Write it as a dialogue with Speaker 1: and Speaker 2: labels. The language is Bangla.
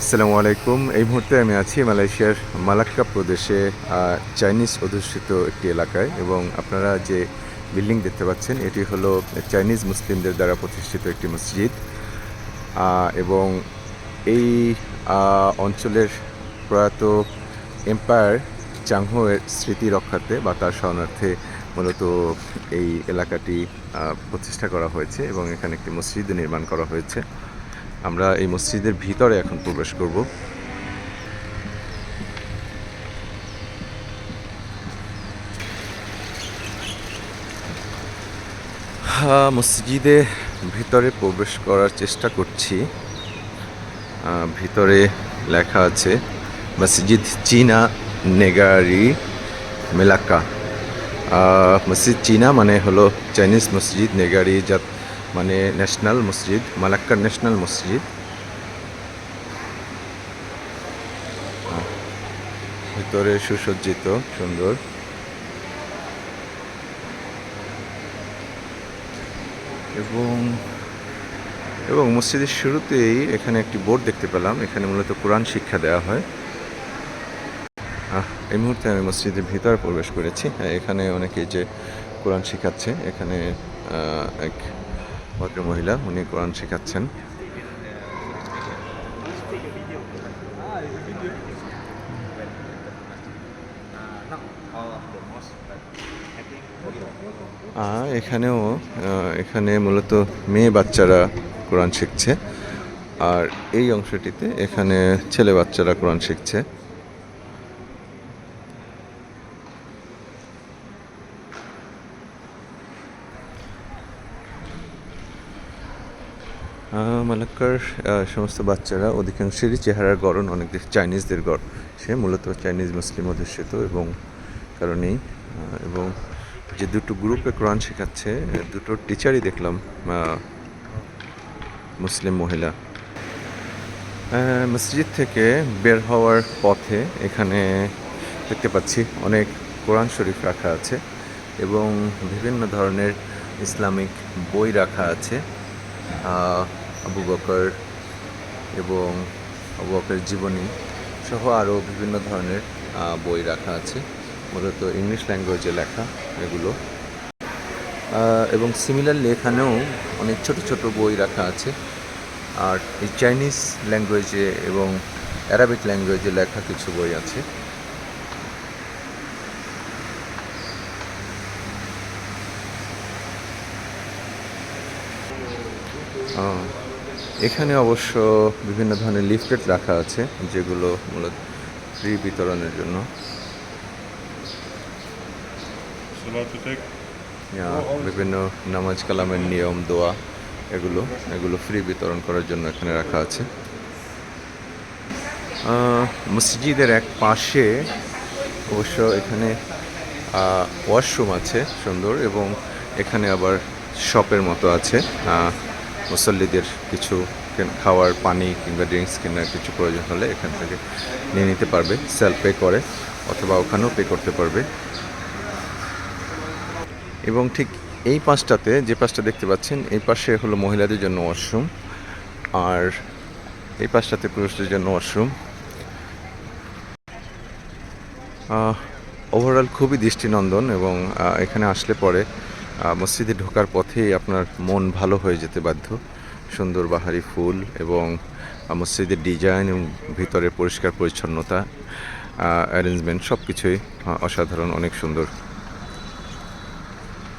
Speaker 1: আসসালামু আলাইকুম। এই মুহূর্তে আমি আছি মালয়েশিয়ার মালাক্কা প্রদেশে চাইনিজ অধ্যুষিত একটি এলাকায় এবং আপনারা যে বিল্ডিং দেখতে পাচ্ছেন, এটি হলো চাইনিজ মুসলিমদের দ্বারা প্রতিষ্ঠিত একটি মসজিদ। এবং এই অঞ্চলের প্রয়াত এম্পায়ার চাংহোয়ের স্মৃতি রক্ষার্থে বা তার শরণার্থে মূলত এই এলাকাটি প্রতিষ্ঠা করা হয়েছে এবং এখানে একটি মসজিদ নির্মাণ করা হয়েছে। আমরা এই মসজিদের ভিতরে এখন প্রবেশ করব। হ্যাঁ মসজিদে ভিতরে প্রবেশ করার চেষ্টা করছি। ভিতরে লেখা আছে মসজিদ চীনা নেগারি মেলাক্কা। আহ, মসজিদ চীনা মানে হলো চাইনিজ মসজিদ নেগারি যা মানে ন্যাশনাল মসজিদ মালাক্কার ন্যাশনাল মসজিদ ভিতরে সুসজ্জিত সুন্দর। এবং এবং মসজিদের শুরুতেই এখানে একটি বোর্ড দেখতে পেলাম। এখানে মূলত কোরআন শিক্ষা দেওয়া হয়। এই মুহূর্তে আমি মসজিদের ভিতরে প্রবেশ করেছি। হ্যাঁ, এখানে অনেকে যে কোরআন শিখাচ্ছে এখানে এক ভদ্র মহিলা উনি কোরআন শেখাচ্ছেন। এখানেও এখানে মূলত মেয়ে বাচ্চারা কোরআন শিখছে। আর এই অংশটিতে এখানে ছেলে বাচ্চারা কোরআন শিখছে। মালাক্কার সমস্ত বাচ্চারা অধিকাংশেরই চেহারার গড়ন অনেক চাইনিজদের গড়। সে মূলত চাইনিজ মুসলিম অধ্যুষিত এবং কারণেই এবং যে দুটো গ্রুপে কোরআন শেখাচ্ছে দুটো টিচারই দেখলাম মুসলিম মহিলা। মসজিদ থেকে বের হওয়ার পথে এখানে দেখতে পাচ্ছি অনেক কোরআন শরীফ রাখা আছে এবং বিভিন্ন ধরনের ইসলামিক বই রাখা আছে। আবু বকর এবং আবু বকরের জীবনী সহ আরও বিভিন্ন ধরনের বই রাখা আছে। মূলত ইংলিশ ল্যাঙ্গুয়েজে লেখা এগুলো। এবং সিমিলারলি এখানেও অনেক ছোট ছোট বই রাখা আছে। আর এই চাইনিজ ল্যাঙ্গুয়েজে এবং অ্যারাবিক ল্যাঙ্গুয়েজে লেখা কিছু বই আছে। আহ, এখানে অবশ্য বিভিন্ন ধরনের লিফলেট রাখা আছে যেগুলো মূলত ফ্রি বিতরণের জন্য। বিভিন্ন নামাজ কালামের নিয়ম দোয়া এগুলো এগুলো ফ্রি বিতরণ করার জন্য এখানে রাখা আছে। মসজিদের এক পাশে অবশ্য এখানে ওয়াশরুম আছে সুন্দর এবং এখানে আবার শপের মতো আছে। আহ, মুসল্লিদের কিছু খাওয়ার পানি কিংবা ড্রিঙ্কস কেনার কিছু প্রয়োজন হলে এখান থেকে নিয়ে নিতে পারবে। সেলফ পে করে অথবা ওখানেও পে করতে পারবে। এবং ঠিক এই পাশটাতে যে পাশটা দেখতে পাচ্ছেন, এই পাশে হলো মহিলাদের জন্য ওয়াশরুম আর এই পাশটাতে পুরুষদের জন্য ওয়াশরুম ওভারঅল খুবই দৃষ্টিনন্দন এবং এখানে আসলে পরে মসজিদে ঢোকার পথেই আপনার মন ভালো হয়ে যেতে বাধ্য। সুন্দর বাহারি ফুল এবং মসজিদের ডিজাইন এবং ভিতরে পরিষ্কার পরিচ্ছন্নতা অ্যারেঞ্জমেন্ট সব কিছুই অসাধারণ, অনেক সুন্দর।